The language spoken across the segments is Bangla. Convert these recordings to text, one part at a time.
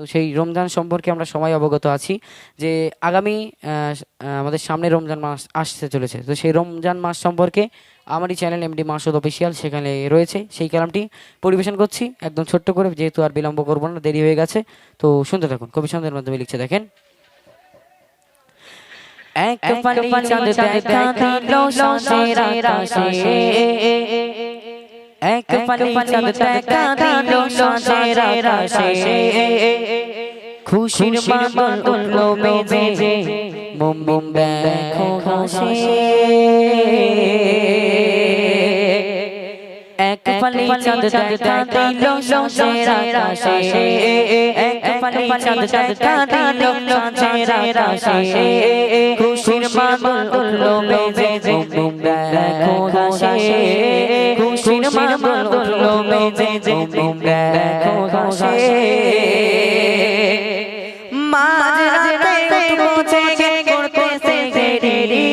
তো সেই রমজান সম্পর্কে আমরা সবাই অবগত আছি যে আগামী আমাদের সামনে রমজান মাস আসতে চলেছে। তো সেই রমজান মাস সম্পর্কে আমারই চ্যানেল এমডি মাসুদ অফিসিয়াল সেখানে রয়েছে। সেই কালামটি পরিবেশন করছি। একদম ছোট্ট করে যেহেতু আর বিলম্ব করব না দেরি হয়ে গেছে। তো শুনতে থাকুন কবি ছন্দের মাধ্যমে লিখছে দেখেন। এক পানি চাঁদ দেখা দিল সজের আকাশে। এক পানি চাঁদ দেখা দিল সজের আকাশে খুশির মামল উঠল বেজে মুম মুম দেখো ঘাসে এক পানি চাঁদ দেখা দিল সজের আকাশে এক পানি চাঁদ দেখা দিল সজের আকাশে খুশির মামল উঠল বেজে মুম মুম দেখো মামল মুম দেখো ঘাসে মাঝ রাতে উঠবো জেগে করতেছে দেরি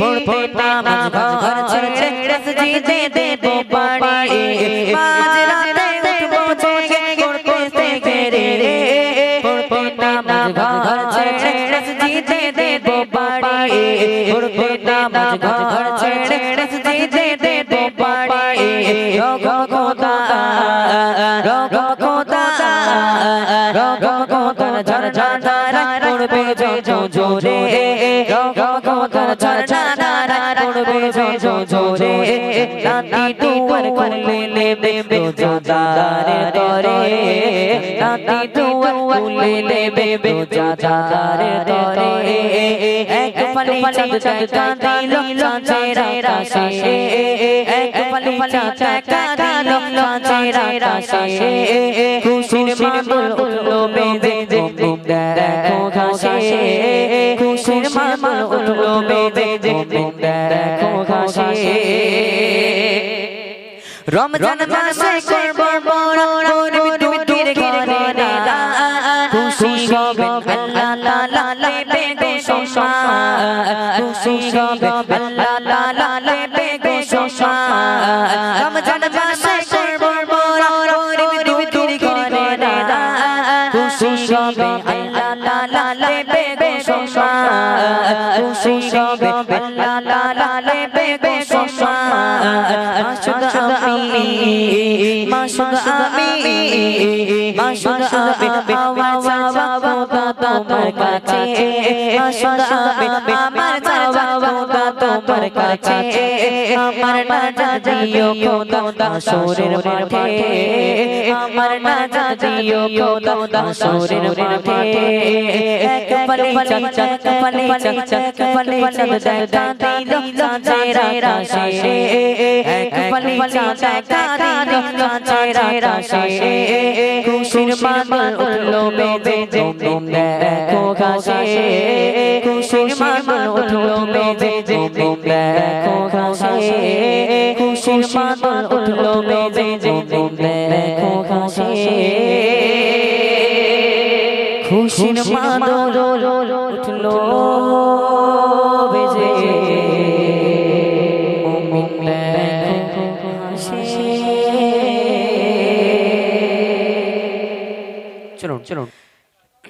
পড়তে নামাজ ঘর ছেড়ে মসজিদে দেবো বাড়ি মাঝ রাতে উঠবো জেগে করতেছে দেরি পড়তে নামাজ ঘর ছেড়ে মসজিদে দেবো বাড়ি পড়তে নামাজ ঘর ছেড়ে মসজিদে দেবো এক পালি চাঁদ চাঁদ দিল চাঁদ রাশে খুশির মামল উঠল বেজে দেখো ঘাসে রমজান মাসে করব বড় বড় দুধের ঘরে না খুশি হবে আল্লাহ লালা লেবে গো সোমা খুশি হবে আল্লাহ লালা লেবে গো রমজান মাসে করব হবে আল্লাহ লালা লেবে গো সোমা খুশি হবে আল্লাহ লালা লেবে গো সোমা মাসুদ আমি মাসুদ আমি মাসুদ আমি বাবা বাবা তোমার কাছে মাসুদ আমি আমার বাবা তোমার কাছে আমার নাজা দিও খোদা দাসুরের মাঠে আমার নাজা দিও খোদা দাসুরের মাঠে এক পালে চাচা এক পালে চাচা এক পালে চাচা দাদা দিল চাচা রাশে এক পালে চাচা দাদা দিল চাচা রাশে খুশির মামল উঠল বেজে দেখো ঘাসে খুশির মামল উঠল বেজে মুম দেখো হাসে খুশির মাদল উঠল বেজে। দেখো হাসে। খুশির মাদল উঠল বেজে চলুন চলুন।